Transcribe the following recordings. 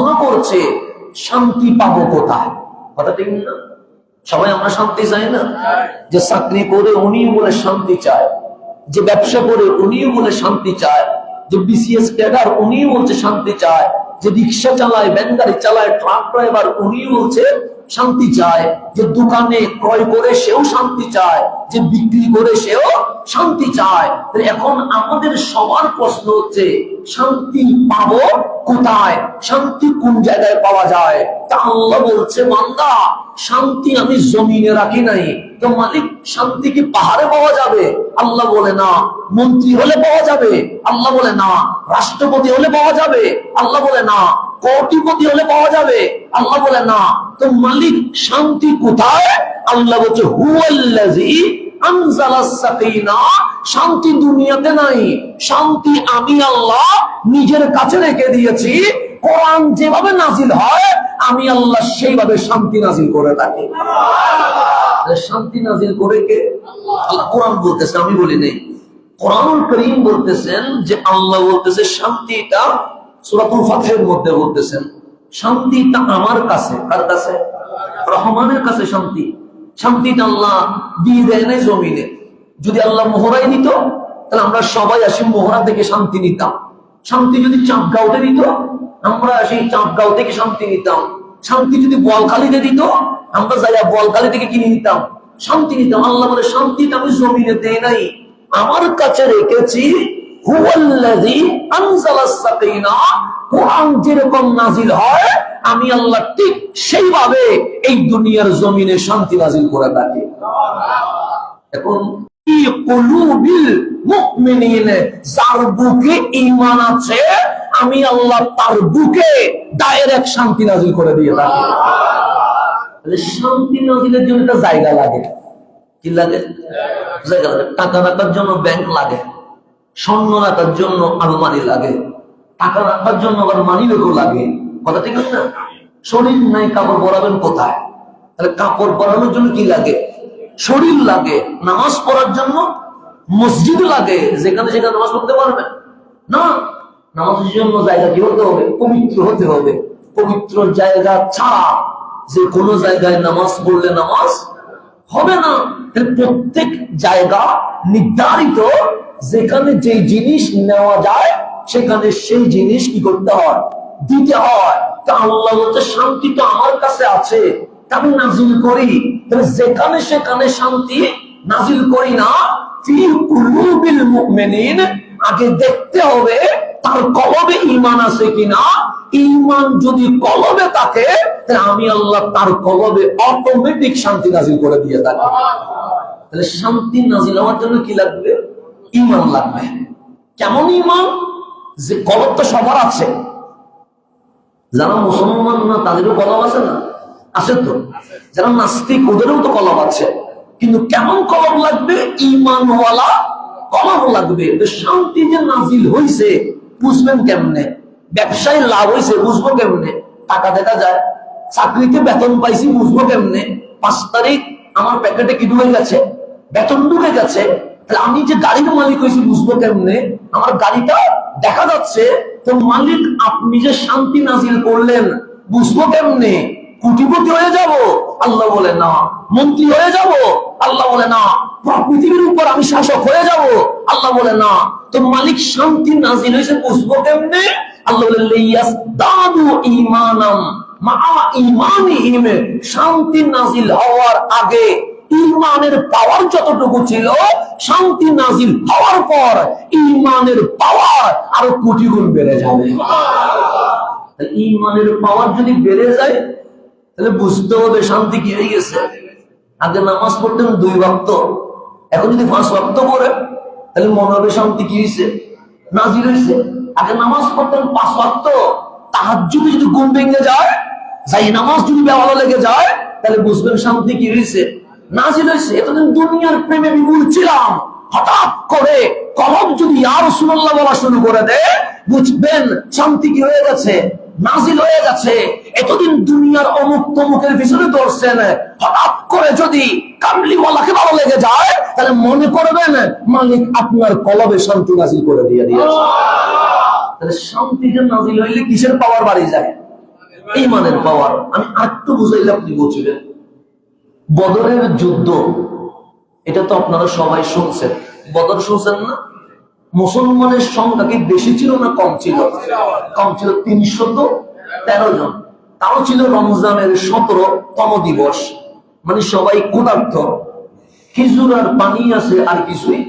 পড়াশোনা করছে, শান্তি পাবো কোথায়? কথা ঠিক না? সবাই আমরা শান্তি চাই না? যে চাকরি করে উনিও বলে শান্তি চায়, যে ব্যবসা করে উনিও বলে শান্তি চায়, যে বিসিএস ক্যাডার উনিও বলছে শান্তি চায়, যে রিক্সা চালায় ভ্যান গাড়ি চালায়, ট্রাক ড্রাইভার উনিও বলছে শান্তি চায়, যে দোকানে ক্রয় করে সেও শান্তি চায়, যে বিক্রি করে সেও শান্তি চায়। এখন আমাদের সবার প্রশ্ন হচ্ছে, শান্তি পাবো কোথায়? শান্তি কোন জায়গায় পাওয়া যায়? তা আল্লাহ বলছে, বান্দা, শান্তি আমি জমিনে রাখি নাই। তো মালিক, শান্তি কি পাহাড়ে পাওয়া যাবে? আল্লাহ বলে না। মন্ত্রী হলে পাওয়া যাবে? আল্লাহ বলে না। রাষ্ট্রপতি হলে পাওয়া যাবে? আল্লাহ বলে না। কোটিপতি হলে পাওয়া যাবে। আল্লাহ বলে না, তো মালিক শান্তি কোথায়? আল্লাহ বলছে হুয়াল্লাজি শান্তি দুনিয়াতে নাই। শান্তি আমি আল্লাহ নিজের কাছে রেখে দিয়েছি। কোরআন যেভাবে নাজিল হয়, আমি আল্লাহ সেইভাবে শান্তি নাজিল করে থাকি। শান্তি নাজিল করে কে? কোরআন বলতেছে, আমি বলি নেই। কোরআন করিম বলতেছেন যে আল্লাহ বলতেছে, শান্তিটা মধ্যে বলতেছেন, শান্তিটা আমার কাছে। কার কাছে? রহমানের কাছে শান্তি। শান্তিটা আল্লাহ দিয়ে দেয় জমিনে। যদি আল্লাহ মোহরাই তাহলে আমরা সবাই আসি মোহরা থেকে শান্তি নিতাম। শান্তি যদি চাঁদগাঁওতে দিত, আমরা আসি চাঁদগাঁও থেকে শান্তি নিতাম। শান্তি যদি বলখালিতে দিত, আমরা যাইয়া বলখালি থেকে কিনে নিতাম। শান্তি নিতাম। আল্লাহ বলে, শান্তিটা আমি জমিনে দেয় নাই। আমার কাছে রেখেছি আমি আল্লাহ ঠিক সেইভাবে এই দুনিয়ার জমিনে শান্তি নাজিল করে থাকি। এখন আমি আল্লাহ তার বুকে ডাইরেক্ট শান্তি নাজিল করে দিয়ে থাকি। শান্তি নাজিলের জন্য একটা জায়গা লাগে। কি লাগে? জায়গা লাগে। টাকা রাখার জন্য ব্যাংক লাগে। স্বর্ণ রাখার জন্য আলমারি লাগে, টাকা রাখার জন্য আবার মানি ব্যাগও লাগে। কথা ঠিক আছে না? শরীর নাই, কাপড় পরাবেন কোথায়? তাহলে কাপড় পরানোর জন্য কি লাগে? শরীর লাগে, নামাজ পড়ার জন্য মসজিদ লাগে, যেখানে সেখানে নামাজ পড়তে পারবেন। না, নামাজের জন্য জায়গা কি হতে হবে? পবিত্র হতে হবে। পবিত্র জায়গা ছাড়া যে কোনো জায়গায় নামাজ পড়লে নামাজ হবে না। প্রত্যেক জায়গা নির্ধারিত যেখানে যে জিনিস নেওয়া যায়, সেখানে সেই জিনিস কি করতে হয়? দিতে হয়। তা আল্লাহ শান্তি তো আমার কাছে আছে, তা আমি নাজিল করি। তাহলে যেখানে সেখানে শান্তি নাজিল করি না আগে দেখতে হবে তার কলবে ইমান আছে কিনা। ইমান যদি কলবে থাকে, তাহলে আমি আল্লাহ তার কলবে অটোমেটিক শান্তি নাজিল করে দিয়ে থাকি। তাহলে শান্তি নাজিল হওয়ার জন্য কি লাগবে? ঈমান লাগবে। কেমন ঈমান যে কলব তো সবার আছে। যারা মুসলমান না, তাদেরও কলব আছে না? আছে তো। যারা নাস্তিক, ওদেরও তো কলব আছে। কিন্তু কেমন কলব লাগবে? ইমানওয়ালা কলব লাগবে। শান্তি যে নাজিল হইছে, বুঝবেন কেমনে? ব্যবসায় লাভ হইছে, বুঝব কেমনে? টাকা দেখা যায়। চাকরিতে বেতন পাইছি, বুঝব কেমনে? পাঁচ তারিখ আমার প্যাকেটে কি ঢুকে গেছে? বেতন ঢুকে গেছে। তাহলে আমি যে গাড়ির মালিক হয়েছি বুঝব কেমনে? আমার গাড়িটা দেখা যাচ্ছে, তো মালিক আপনি যে শান্তি নাজিল করলেন, বুঝব কেমনে? কুটিপতি হয়ে যাব? আল্লাহ বলে না। মন্ত্রী হয়ে যাব? আল্লাহ বলে না। পৃথিবীর উপর আমি শাসক হয়ে যাব? আল্লাহ বলে না। তো মালিক শান্তি নাজিল হয়েছে, বুঝব কেমনে? আল্লাহ বলে দাদু ইমানাম মা ইমানিহিম শান্তি নাজিল হওয়ার আগে ইমানের পাওয়ার যতটুকু ছিল, শান্তি নাজিল হওয়ার পর ইমানের পাওয়ার আরও কোটি গুণ বেড়ে যাবে। ইমানের পাওয়ার যদি বেড়ে যায়, তাহলে বুঝতে হবে শান্তি কি হয়ে গেছে। আগে নামাজ পড়তেন দুই ভক্ত, এখন যদি পাঁচ ভক্ত পড়ে, তাহলে মনে হবে শান্তি কি হয়েছে? নাজির হয়েছে। আগে নামাজ পড়তেন পাঁচ ভক্ত তাহার যদি যদি ঘুম ভেঙে যায়, যাই নামাজ যদি ব্যবহার লেগে যায়, তাহলে বুঝবেন শান্তি কি হয়েছে। নাজিল হয়েছে। এতদিন দুনিয়ার প্রেমে বিমূল ছিলাম। হঠাৎ করে কলম যদি আর সুনাল্লাহ বলা শুরু করে দেয়, বুঝবেন শান্তি কি হয়ে গেছে? নাজিল হয়ে গেছে। এতদিন দুনিয়ার অমুক তমুকের পিছনে দৌড়ছেন। হঠাৎ করে যদি কামলিওয়ালাকে ভালো লেগে যায়, তাহলে মনে করবেন মালিক আপনার কলবে শান্তি নাজিল করে দিয়ে দিয়েছে। তাহলে শান্তি যে নাজিল হইলে কিসের পাওয়ার বাড়ি যায়? ইমানের পাওয়ার আমি আরেকটু বুঝাইলে আপনি বুঝবেন। বদরের যুদ্ধ, এটা তো আপনারা সবাই শুনছেন। বদর শুনছেন না? মুসলমানের সংখ্যা কি বেশি ছিল না কম ছিল? কম ছিল তিনশত তেরো জন। তাও ছিল রমজানের সতেরো তম দিবস। মানে সবাই ক্ষুধার্থ খেজুর আর পানি আছে, আর কিছুই।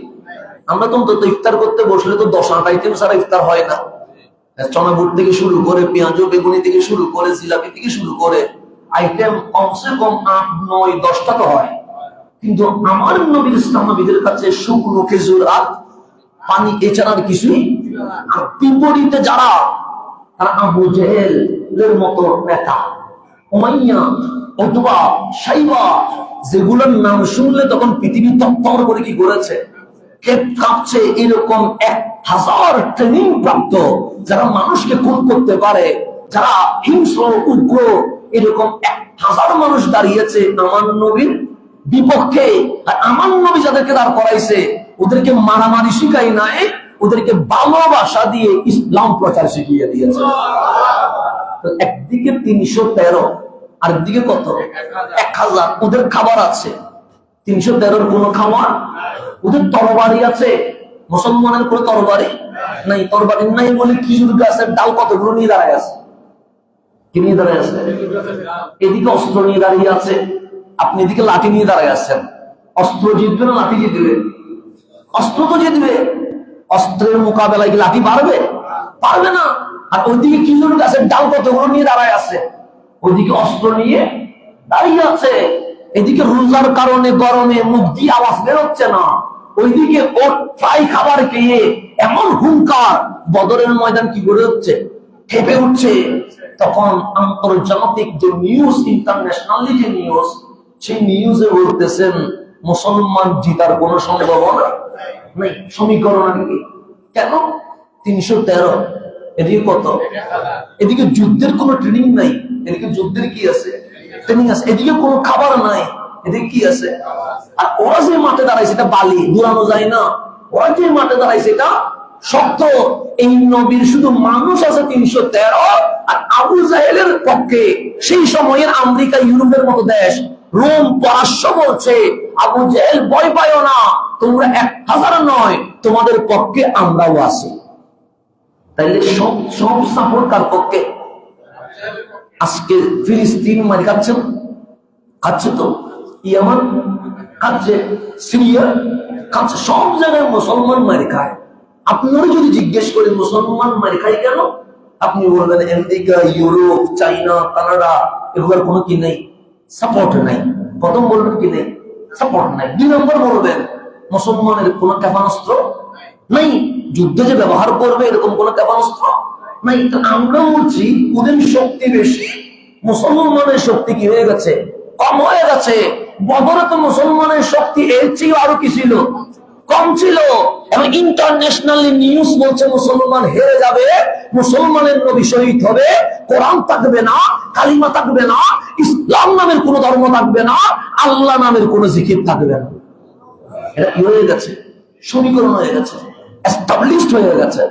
আমরা তো অন্তত ইফতার করতে বসলে তো দশ আট আইটেম ছাড়া ইফতার হয় না। চনা বুট থেকে শুরু করে পেঁয়াজ বেগুনি থেকে শুরু করে, জিলাপি থেকে শুরু করে। আইটেম কমসে কম আট, নয়, দশটা তো হয়। কিন্তু আমার নবীর ইসলাম নবীদের কাছে শুকনো খেজুর আর পানি এছাড়া আর কিছুই আর বিপরীতে যারা, তারা আবু জেহেলের মতো নেতা। অথবা সাইবা যেগুলোর নাম শুনলে তখন পৃথিবী তত্তর করে কি করেছে? কাঁপছে এরকম এক হাজার ট্রেনিং প্রাপ্ত যারা মানুষকে খুন করতে পারে, যারা হিংস্র, উগ্র এরকম এক হাজার মানুষ দাঁড়িয়েছে আমার নবীর বিপক্ষে। আর আমার নবী যাদেরকে দাঁড় করাইছে, ওদেরকে মারামারি শিখাই নাই, ওদেরকে ভালোবাসা দিয়ে ইসলাম প্রচার শিখিয়ে দিয়েছে। একদিকে তিনশো তেরো, আরেকদিকে কত? এক হাজার ওদের খাবার আছে। তিনশো তেরোর কোন খাবার? ওদের তরবারি আছে। মুসলমানের কোনো তরবারি? নাই তরবারি নাই বলে খেজুর গাছের ডাল কতগুলো নিয়ে দাঁড়ায় আছে? কি নিয়ে দাঁড়ায় আছে। এদিকে অস্ত্র নিয়ে দাঁড়িয়ে আছে। আপনি এদিকে লাঠি নিয়ে দাঁড়ায় আছেন। অস্ত্র জিতবে না, লাঠি জিতবে অস্ত্র তো জিতবে অস্ত্রের মোকাবেলায় কি লাঠি পারবে? পারবে না। আর ওইদিকে ডাল কতগুলো নিয়ে দাঁড়ায় আছে। ওইদিকে অস্ত্র নিয়ে দাঁড়িয়ে আছে। এদিকে রোজার কারণে, গরমে মুখ দিয়ে আওয়াজ বেরোচ্ছে না। ওইদিকে ওর ফ্রাই খাবার খেয়ে এমন হুঙ্কার, বদরের ময়দান কি করে হচ্ছে খেপে উঠছে। তখন আন্তর্জাতিক যে নিউজ ইন্টারন্যাশনালি যে নিউজ সেই নিউজে বলতেছেন, মুসলমান জিতার কোন সম্ভাবনা নেই। সমীকরণ আর কি। কেন? তিনশো তেরো। এদিকে কত? এদিকে যুদ্ধের কোনো ট্রেনিং নাই। এদিকে যুদ্ধের কি আছে? ট্রেনিং আছে। এদিকে কোনো খাবার নাই। এদিকে কি আছে? আর ওরা যে মাঠে দাঁড়াইছে এটা বালি দূরানো যায় না। ওরা যে মাঠে দাঁড়াইছে এটা শক্ত। এই নবীর শুধু মানুষ আছে তিনশো তেরো, আর আবু জাহেলের পক্ষে সেই সময়ের আমেরিকা, ইউরোপের মতো দেশ, রোম পরাশ্য বলছে, আবু জাহেল ভয় পায় না, তোমরা এক হাজার নয়, তোমাদের পক্ষে আমরাও আছি। তাইলে সব সব সাপোর্ট কার পক্ষে? আজকে ফিলিস্তিন মারি খাচ্ছে খাচ্ছে তো? ইয়ামান খাচ্ছে, সিরিয়া খাচ্ছে, সব জায়গায় মুসলমান মারি খায়। আপনারা যদি জিজ্ঞেস করেন মুসলমান মারি খায় কেন? আপনি বলবেন, আমেরিকা, ইউরোপ, চাইনা, কানাডা, এগুলোর কোনো কি নেই? সাপোর্ট নাই। প্রথম বলবেন কি নেই? সাপোর্ট নাই। দুই নম্বর বলবেন, মুসলমানের কোনো ক্ষেপণাস্ত্র নাই? যুদ্ধে যে ব্যবহার করবে, এরকম কোনো ক্ষেপণাস্ত্র নাই? তো আমরা বলছি ওদের শক্তি বেশি, মুসলমানের শক্তি কি হয়ে গেছে? কম হয়ে গেছে। বদরে তো মুসলমানের শক্তি এর চেয়ে আরও কি ছিল? কম ছিল। এবং ইন্টারন্যাশনাল নিউজ বলছে মুসলমান হেরে যাবে, মুসলমানের নবী শহীদ হবে, কোরআন থাকবে না, কালিমা থাকবে না, ইসলাম নামের কোনো ধর্ম থাকবে না, আল্লাহ নামের কোন জিকির থাকবে না। এটা কি হয়ে গেছে? সমীকরণ হয়ে গেছে এস্টাবলিশড হয়ে গেছে।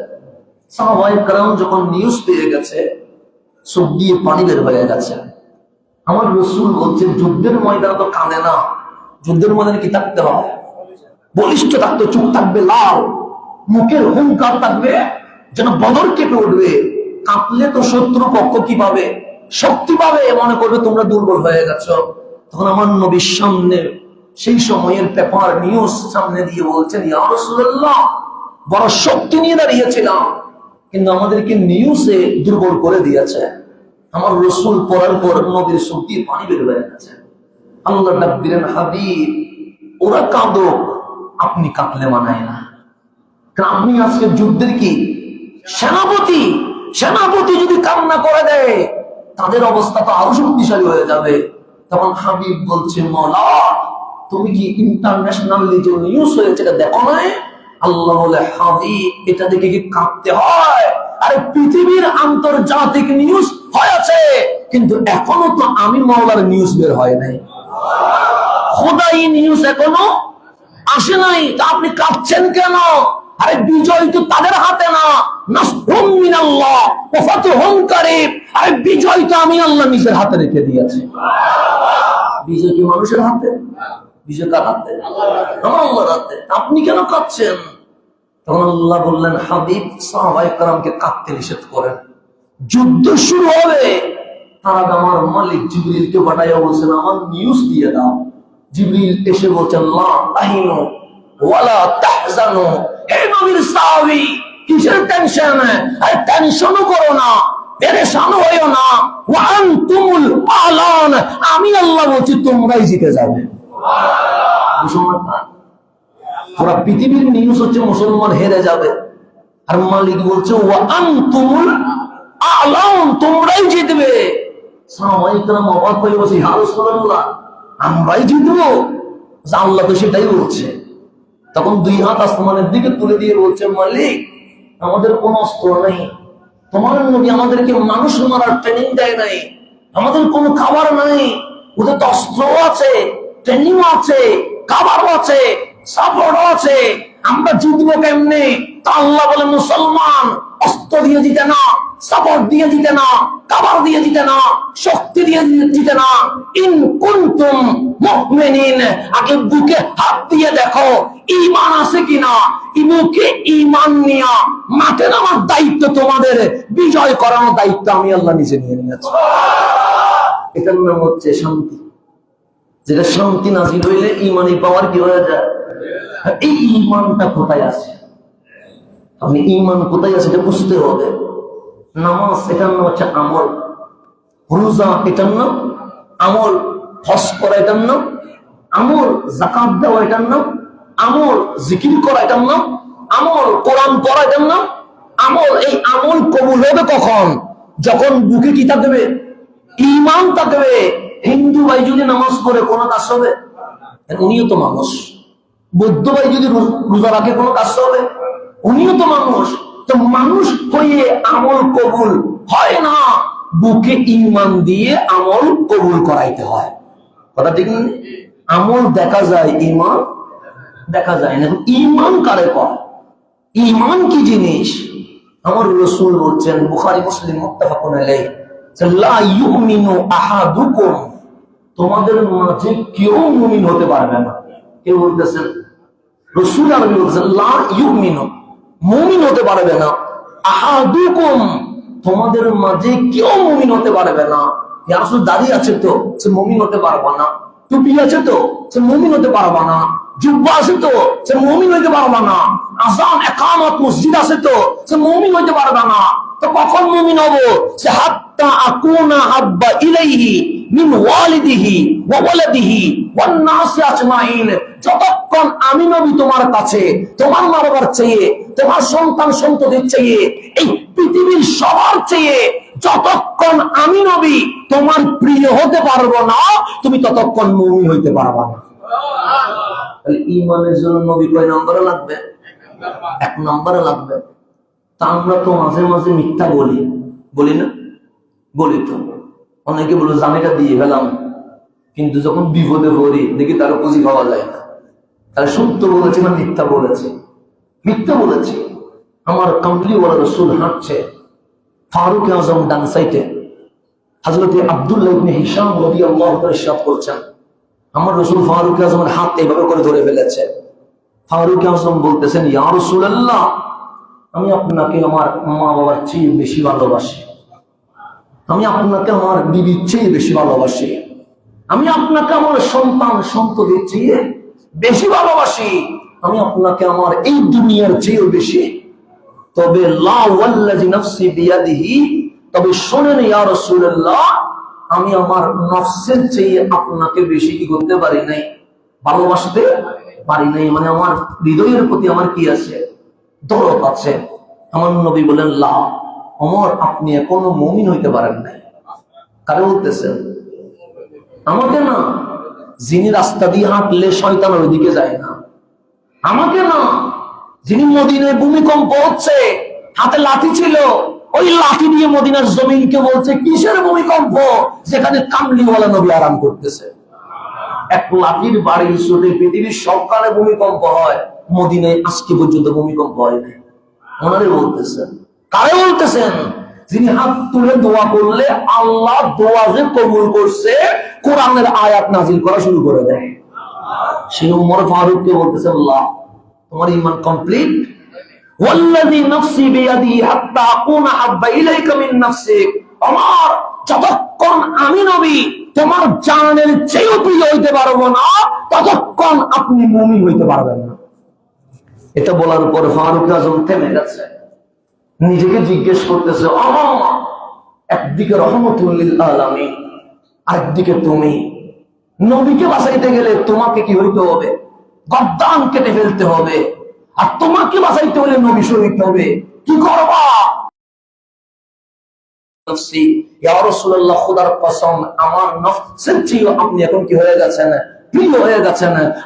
যখন নিউজ পেয়ে গেছে, চোখ দিয়ে পানি বের হয়ে গেছে। আমার রসুল বলছে যুদ্ধের ময়দান তো কানে না, যুদ্ধের ময়দানে কি থাকতে হয়? বলিষ্ঠ থাকতে চুপ থাকবে, লাল। মুখের হুঙ্কার থাকবে, যেন বদর কেঁপে উঠবে। কাঁপলে তো শত্রু পক্ষ কি পাবে? শক্তি পাবে মনে করবে তোমরা দুর্বল হয়ে গেছো। তখন আমার নবীর সামনে, সেই সময়ের পেপার নিউজ সামনে দিয়ে বলছেন বড় শক্তি নিয়ে দাঁড়িয়েছিলাম, কিন্তু আমাদেরকে নিউজে দুর্বল করে দিয়েছে। আমার রসুল পড়ার পর নদীর শক্তি পানি বের হয়ে গেছে। আল্লাহ ওরা কাঁদো আপনি কাঁদলে মানায় না। আপনি আজকে যুদ্ধের কি? সেনাপতি সেনাপতি যদি কান্না করে দেয়, তাদের অবস্থা তো আরও শক্তিশালী হয়ে যাবে। তখন হাবিব বলছে, মৌলা, তুমি কি ইন্টারন্যাশনাল যে নিউজ হয়েছে এটা দেখো নাই? আল্লাহ বলে, হাবিব, এটা দেখে কি কাঁদতে হয়? আরে পৃথিবীর আন্তর্জাতিক নিউজ হয়েছে, কিন্তু এখনও তো আমি মাওলার নিউজ বের হয় নাই। খোদাই নিউজ এখনও আসে নাই, তা আপনি কাঁদছেন কেন? আরে বিজয় তো তাদের হাতে না। বিজয় তো আমি আল্লাহ নিজের হাতে রেখে দিয়েছি। বিজয় কি মানুষের হাতে? কাঁদছেন? আল্লাহ বললেন কাঁদতে নিষেধ করেন। যুদ্ধ শুরু হবে। তার আমার মালিক জিবরিলকে পাঠাইয়া বলছেন, আমার নিউজ দিয়ে দাও। জিবরিল এসে বলছেন লা তাহিনু ওয়ালা তাহজানু। হে নবীর সাহাবী, কিসের টেনশন আরে টেনশনও করো না, পেরেশান হইও না। ওয়ান তুমুল আলান। আমি আল্লাহ বলছি, তোমরাই জিতে যাবে। পুরা পৃথিবীর নিউজ হচ্ছে মুসলমান হেরে যাবে। আর মালিক বলছে ও আনতুমুল আলাউন তোমরাই জিতবে। সামাইকরাম অবাক হয়ে আমরাই জিতবো। আল্লাহ তো সেটাই বলছে। তখন দুই হাত আসমানের দিকে তুলে দিয়ে বলছে, মালিক, আমাদের কোন অস্ত্র নেই। তোমার নবী আমাদেরকে মানুষ মারার ট্রেনিং দেয় নাই। আমাদের কোনো খাবার নাই। ওদের তো অস্ত্র আছে ট্রেনিং আছে, খাবারও আছে সাপোর্টও আছে। আমরা জিতবো কেমনে? তা আল্লাহ বলে, মুসলমান অস্ত্র দিয়ে দিতে না সাপোর্ট দিয়ে দিতে না, কাবার দিয়ে দিতে না, শক্তি দিয়ে দিতে না। ইন কুনতুম মুমিনিন, আগে বুকে হাত দিয়ে দেখো, ঈমান আছে কিনা? ইমুকে ঈমান নিয়া মাঠে নামার দায়িত্ব তোমাদের, বিজয় করানোর দায়িত্ব আমি আল্লাহ নিজে নিয়ে নিয়েছি। এটার নাম হচ্ছে শান্তি। যেটা শান্তি নাজিল হইলে ইমানি পাওয়ার কি হয়ে যায়? এই ইমানটা কোথায় আছে আপনি ইমান কোথায় আছে এটা বুঝতে হবে। নামাজ এটার নাম হচ্ছে আমল। রোজা এটার নাম, আমল হস করা এটার নাম, আমল জাকাত দেওয়া এটার নাম, আমল জিকির করা এটার নাম, আমল কোরআন পড়া এটার নাম, আমল এই আমল কবুল হবে কখন? যখন বুকে কি থাকবে ইমান থাকবে হিন্দু ভাই যদি নামাজ পড়ে কোনো কাজ হবে? উনিও তো মানুষ। বৌদ্ধ ভাই যদি রোজা রাখে কোনো কাজ হবে? উনিও তো মানুষ তো মানুষ হয়ে আমল কবুল হয় না, বুকে ইমান দিয়ে আমল কবুল করাইতে হয়। কথা ঠিক আমল দেখা যায়, ইমান দেখা যায় না। ইমান কারে কয়? ইমান কি জিনিস? আমার রসুল বলছেন, বুখারি, মুসলিম আহাদুকুম। তোমাদের মাঝে কেউ মুমিন হতে পারবে না। কেউ বলতেছেন রসুল আরবি বলতেছেন লা ইউমিনু। মুমিন হতে পারবে না। আহাদুকুম, তোমাদের মাঝে কেউ মুমিন হতে পারবে না। রাসূল দাঁড়িয়ে আছে তো, সে মুমিন হতে পারবা না। টুপি আছে তো, সে মুমিন হতে পারবা না। জুব্বা আছে তো, সে মুমিন হইতে পারবা না। আজান, একামত, মসজিদ আছে তো, সে মুমিন হইতে পারবা না। তো কখন মুমিন হব? সে হাত্তা আকুনা হাব্বা ইলাইহি যতক্ষণ আমি নবী তোমার কাছে, তোমার মা বাবার চেয়ে, তোমার সন্তান চেয়ে, এই পৃথিবীর সবার চেয়ে যতক্ষণ আমি নবী তোমার প্রিয় হতে পারব না, তুমি ততক্ষণ মুমিন হইতে পারবা না। ইমানের জন্য নবী কয় নম্বরে লাগবে? এক নম্বরে লাগবে। তা আমরা তো মাঝে মাঝে মিথ্যা বলি। বলি না? বলি তো। অনেকে বলে জামিটা দিয়ে গেলাম কিন্তু যখন বিপদে পড়ি, দেখি তার পুঁজি পাওয়া যায় না। তাহলে সত্য বলেছি না মিথ্যা বলেছি? মিথ্যা বলেছি। আমার কামলিওয়ালা রসুল হাঁটছে। ফারুক আজম ডান সাইটে হজরত আব্দুল্লাহ ইবনে রাদিয়াল্লাহু তাআলা ইরশাদ করছেন। আমার রসুল ফারুক আজমের হাত এইভাবে করে ধরে ফেলেছে। ফারুক আজম বলতেছেন, ইয়া রাসূলুল্লাহ, আমি আপনাকে আমার মা বাবার চেয়ে বেশি ভালোবাসি। আমি আপনাকে আমার বিবির চেয়ে বেশি ভালোবাসি। আমি আপনাকে আমার সন্তান সন্ততির চেয়ে বেশি ভালোবাসি। আমি আপনাকে আমার এই দুনিয়ার চেয়েও বেশি। তবে তবে শোনেন আমি আমার নফসের চেয়ে আপনাকে বেশি কি করতে পারি নাই? ভালোবাসতে পারি নাই? মানে আমার হৃদয়ের প্রতি আমার কি আছে? দরদ আছে। আমার নবী বলেন, লা। অমর, আপনি এখনও মমিন হইতে পারেন নাই। কারে বলতেছেন আমাকে না, যিনি রাস্তা দিয়ে হাঁটলে শয়তান ওইদিকে যায় না। আমাকে না, যিনি মদিনায় ভূমিকম্প হচ্ছে, হাতে লাঠি ছিল, ওই লাঠি দিয়ে মদিনার জমিনকে বলছে, কিসের ভূমিকম্প? যেখানে কামলিওয়ালা নবী আরাম করতেছে। এক লাঠির বাড়ির সুরে পৃথিবীর সবকালে ভূমিকম্প হয়, মদিনায় আজকে পর্যন্ত ভূমিকম্প হয়নি ওনারে বলতেছেন কারে বলতেছেন যিনি হাত তুলে দোয়া করলে আল্লাহ দোয়া যে কবুল করছে কোরআনের আয়াত নাজিল করা শুরু করে দেয় সে উমর ফারুককে বলতেছে আল্লাহ তোমার ইমান কমপ্লিট والذي نفسي بيدي حتى اكون احب اليك من نفسك আমার যতক্ষণ আমি নবী তোমার জানের চেয়েও প্রিয় হইতে পারবো না ততক্ষণ আপনি মুমিন হইতে পারবেন না এটা বলার পর ফারুক আজম থেমে গেছে নিজেকে জিজ্ঞেস করতেছে একদিকে রহমতুল্লিল আলমী আরেকদিকে তুমি। নবীকে বাঁচাইতে গেলে তোমাকে কি হইতে হবে? গদ্দান কেটে ফেলতে হবে। আর তোমাকে বাঁচাইতে হলে নবী শহীদ হবে। কি করবা?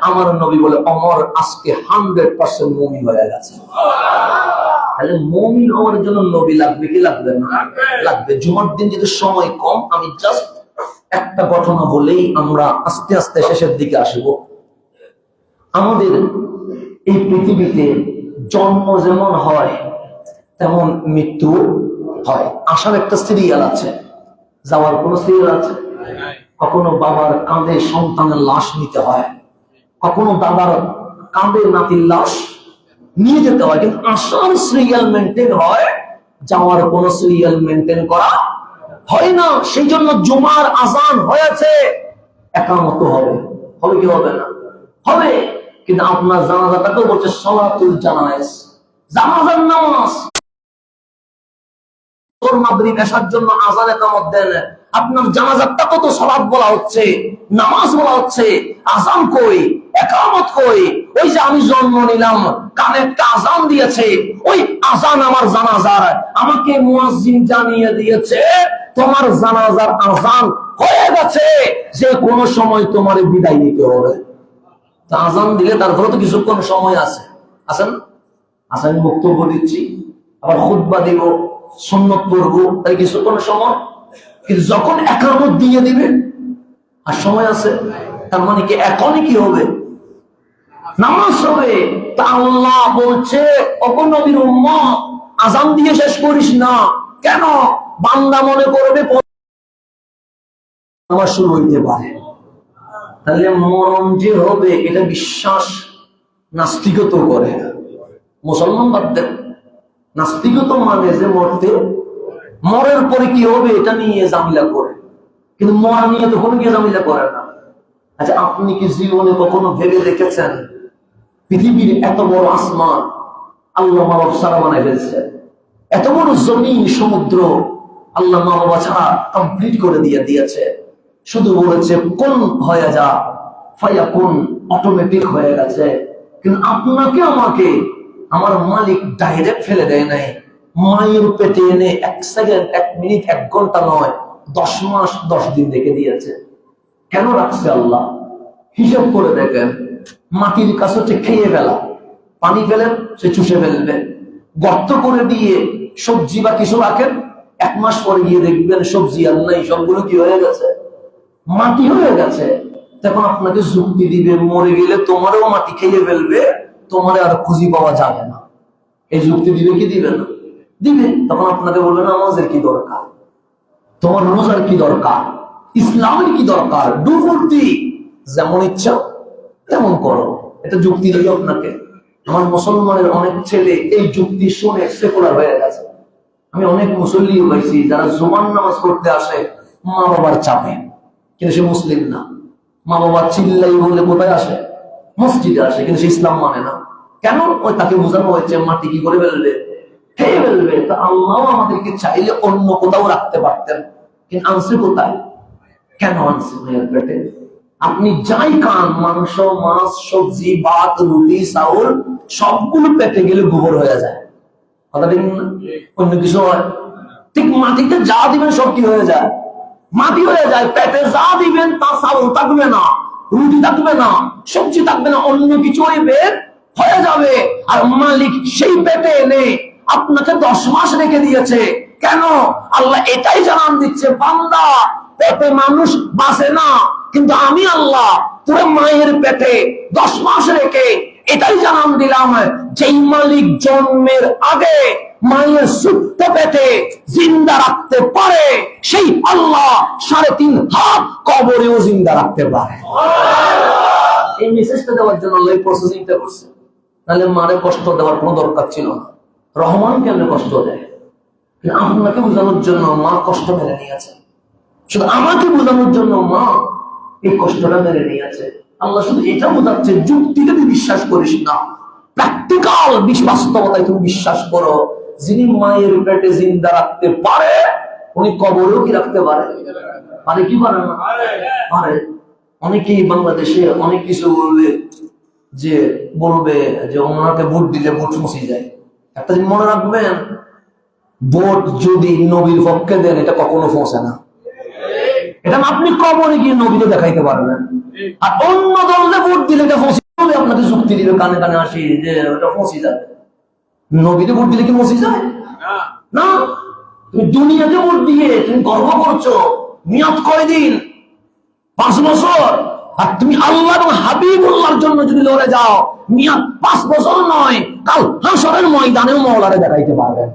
আমার নবী বলে, অমর আজকে হান্ড্রেড পার্সেন্ট মুমিন হয়ে গেছে। তাহলে মমিন হওয়ার জন্য নবী লাগবে কি লাগবে না? লাগবে। জুমার দিন যদি সময় কম, আমি জাস্ট একটা ঘটনা বলেই আমরা আস্তে আস্তে শেষের দিকে আসব। আমাদের এই পৃথিবীতে জন্ম যেমন হয়, তেমন মৃত্যু হয়। আসার একটা সিরিয়াল আছে। যাওয়ার কোন সিরিয়াল আছে? কখনো বাবার কাঁধে সন্তানের লাশ নিতে হয়। কখনো দাদার কাঁধে নাতির লাশ নিয়ে যেতে হয় কিন্তু আসার সিরিয়াল মেনটেন হয়, যাওয়ার কোন সিরিয়াল মেনটেন করা হয় না। সেই জন্য জুমার আজান হয়েছে, একামত হবে। হবে কি হবে না? হবে। কিন্তু আপনার জানাজাটাকেও বলছে সলাতুল জানাইস জানাজার নামাজ। তোর মাগরিব এসার জন্য আজান একামত দেন আপনার জানাজারটা কত সলাপ বলা হচ্ছে? নামাজ বলা হচ্ছে? আজান কই? একামত কই? ওই যে আমি জন্ম নিলাম, কানে একটা আজান দিয়েছে। ওই আজান আমার জানাজার। আমাকে মুয়াজ্জিন জানিয়ে দিয়েছে, তোমার জানাজার আজান হয়ে গেছে। যে কোন সময় তোমার বিদায় নিতে হবে। তা আজান দিলে তারপরে তো কিছুক্ষণ সময় আছে। আছেন আচ্ছা আমি বক্তব্য দিচ্ছি। আবার খুদ্া দিব, সুন্নত পড়ব তাই কিছুক্ষণ সময়? কিন্তু যখন একামত দিয়ে দিবে, আর সময় আছে, তার মানে কি এখনই কি হবে? নামাজ হবে। তা আল্লাহ বলছে অপনবীর আজান দিয়ে শেষ করিস না। কেন? বান্দা মনে করবে আমার শুরু হইতে পারে। তাহলে মরণ যে হবে, এটা বিশ্বাস নাস্তিকত করে মুসলমান বাদ দেন নাস্তিকত মানে যে মরতে মরের পরে কি হবে এটা নিয়ে জামিলা করে। কিন্তু মরা নিয়ে তো কোনো জামিলা করে না। আচ্ছা আপনি কি জীবনে কখনো ভেবে দেখেছেন পৃথিবীর এত বড় আসমান আল্লাহ মা বাবা সারা বানাই ফেলছে? এত বড় জমিন, সমুদ্র আল্লাহ মা বাবা ছাড়া কমপ্লিট করে দিয়ে দিয়েছে। শুধু বলেছে, কোন হয়ে যা ফাইয়া কোন অটোমেটিক হয়ে গেছে। কিন্তু আপনাকে আমাকে, আমার মালিক ডাইরেক্ট ফেলে দেয় নাই। মায়ের পেটে এনে এক সেকেন্ড এক মিনিট এক ঘণ্টা নয়, দশ মাস, দশ দিন রেখে দিয়েছে। কেন রাখছে আল্লাহ? হিসাব করে দেখেন, মাটির কাছে হচ্ছে খেয়ে ফেলা। পানি ফেলেন, সে চুষে ফেলবে। গর্ত করে দিয়ে সবজি বা কিছু রাখেন, এক মাস পরে গিয়ে দেখবেন সবজি আর নাই, সবগুলো কি হয়ে গেছে? মাটি হয়ে গেছে। তখন আপনাকে যুক্তি দিবে, মরে গেলে তোমারও মাটি খেয়ে ফেলবে, তোমার আর খুঁজি পাওয়া যাবে না। এই যুক্তি দিবে কি দিবে না? দিবে তখন আপনাকে বলবে, নামাজের কি দরকার? তোমার রোজার কি দরকার? ইসলামের কি দরকার? ডুবুর্তি যেমন ইচ্ছা, তেমন করো। এটা যুক্তি দিবে আপনাকে। আমার মুসলমানের অনেক ছেলে এই যুক্তি শুনে সেকুলার হয়ে গেছে। আমি অনেক মুসল্লি হয়েছি, যারা জুমান নামাজ পড়তে আসে মা বাবার চাপে। কিন্তু সে মুসলিম না। মা বাবা চিল্লাই বলে কোথায় আসে? মসজিদে আসে, কিন্তু সে ইসলাম মানে না। কেন? ওই তাকে বোঝানো হয়েছে, মাটি কি করে ফেলবে? খেয়ে ফেলবে। আল্লাহ আমাদেরকে চাইলে অন্য কোথাও রাখতে পারতেন। কিন্তু কোথায়? কেন মেয়ের পেটে আপনি যাই খান, মাংস, মাছ, সবজি, ভাত, রুটি, চাউল, সবগুলো পেটে গেলে গোবর হয়ে যায়। অন্য কিছু হয়? ঠিক মাটিতে যা দিবেন সব কি হয়ে যায়? মাটি হয়ে যায়, পেটে যা দিবেন, তা চাউল থাকবে না, রুটি থাকবে না, সবজি থাকবে না, অন্য কিছু হইবে, হয়ে যাবে। আর মালিক সেই পেটে এনে আপনাকে দশ মাস রেখে দিয়েছে। কেন? আল্লাহ এটাই জানান দিচ্ছে, বান্দা, পেটে মানুষ বাঁচে না, কিন্তু আমি আল্লাহ তোর মায়ের পেটে দশ মাস রেখে এটাই জানান দিলাম, যেই মালিক জন্মের আগে মায়ের সুপ্ত পেটে জিন্দা রাখতে পারে, সেই আল্লাহ সাড়ে তিন হাত কবরেও জিন্দা রাখতে পারে। এই মেসেজটা দেওয়ার জন্য আল্লাহ প্রসেসিংটা করছে। তাহলে মারে কষ্ট দেওয়ার কোনো দরকার ছিল না। রহমান কেন কষ্ট দেয়। আপনাকে বোঝানোর জন্য মা কষ্ট মেনে নিয়েছে। শুধু আমাকে বোঝানোর জন্য মা এই কষ্টটা মেনে নিয়েছে। আল্লাহ শুধু এটা বোঝাচ্ছে যুক্তিতে তুই বিশ্বাস করিস না। প্র্যাকটিক্যাল বাস্তবতায় তুমি বিশ্বাস করো। যিনি মায়ের পেটে জিন্দা রাখতে পারে উনি কবরেও কি রাখতে পারে? পারে কি পারে না? পারে। অনেকেই বাংলাদেশে অনেক কিছু বলবে যে বলবে যে ওনাকে ভোট দিলে ভোট মুছে যায়। একটা জিনিস মনে রাখবেন, ভোট যদি নবীর পক্ষে দেন, এটা কখনো পৌঁছে না। এটা আপনি কবরে গিয়ে নবীকে দেখাইতে পারবেন। আর অন্য দলে ভোট দিলে এটা ফসি যাবে আপনাকে যুক্তি দিবে কানে কানে আসি যে ওটা ফসি যাবে। নবীতে ভোট দিলে কি ফসি যায়? না। তুমি দুনিয়াতে ভোট দিয়ে তুমি গর্ব করছ, নিয়ত করে দিন, পাঁচ বছর। আর তুমি আল্লাহ এবং হাবিবুল্লাহর জন্য যদি লড়ে যাও, নিয়ত পাঁচ বছর নয় কাল হাসরের ময়দানেও মৌলারে দেখাইতে পারবেন।